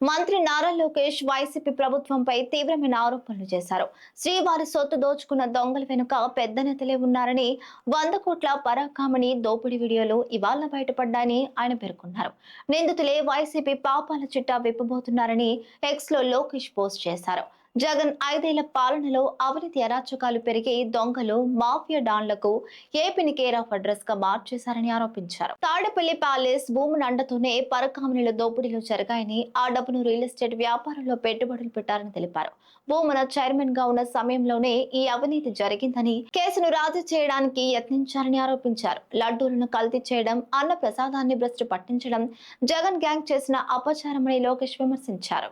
మంత్రి నారా లోకేష్ వైసీపీ ప్రభుత్వంపై తీవ్రమైన ఆరోపణలు చేశారు. శ్రీవారి సొత్తు దోచుకున్న దొంగల వెనుక పెద్ద నేతలే ఉన్నారని వంద కోట్ల పరాకామని దోపిడీ వీడియోలు ఇవాళ బయటపడ్డాయని ఆయన పేర్కొన్నారు. నిందితులే వైసీపీ పాపాల చిట్టా విప్పబోతున్నారని ఎక్స్లో లోకేష్ పోస్ట్ చేశారు. జగన్ ఐదేళ్ళ పాలనలో అవినీతి అరాచకాలు పెరిగి దొంగలు మాఫియా డాన్లకు ఏపీని కేర్ ఆఫ్ అడ్రస్గా మార్చేశారని ఆరోపించారు. తాడేపల్లి ప్యాలెస్ భూముల అండతోనే పరకామణిలో దోపిడీలు జరిగాయని ఆ డబ్బును రియల్ ఎస్టేట్ వ్యాపారంలో పెట్టుబడులు పెట్టారని తెలిపారు. భూమన చైర్మన్గా ఉన్న సమయంలోనే ఈ అవినీతి జరిగిందని కేసును రాజీ చేయడానికి యత్నించారని ఆరోపించారు. లడ్డూలను కల్తీ చేయడం అన్న ప్రసాదాన్ని భ్రష్టు పట్టించడం జగన్ గ్యాంగ్ చేసిన అపచారమని లోకేష్ విమర్శించారు.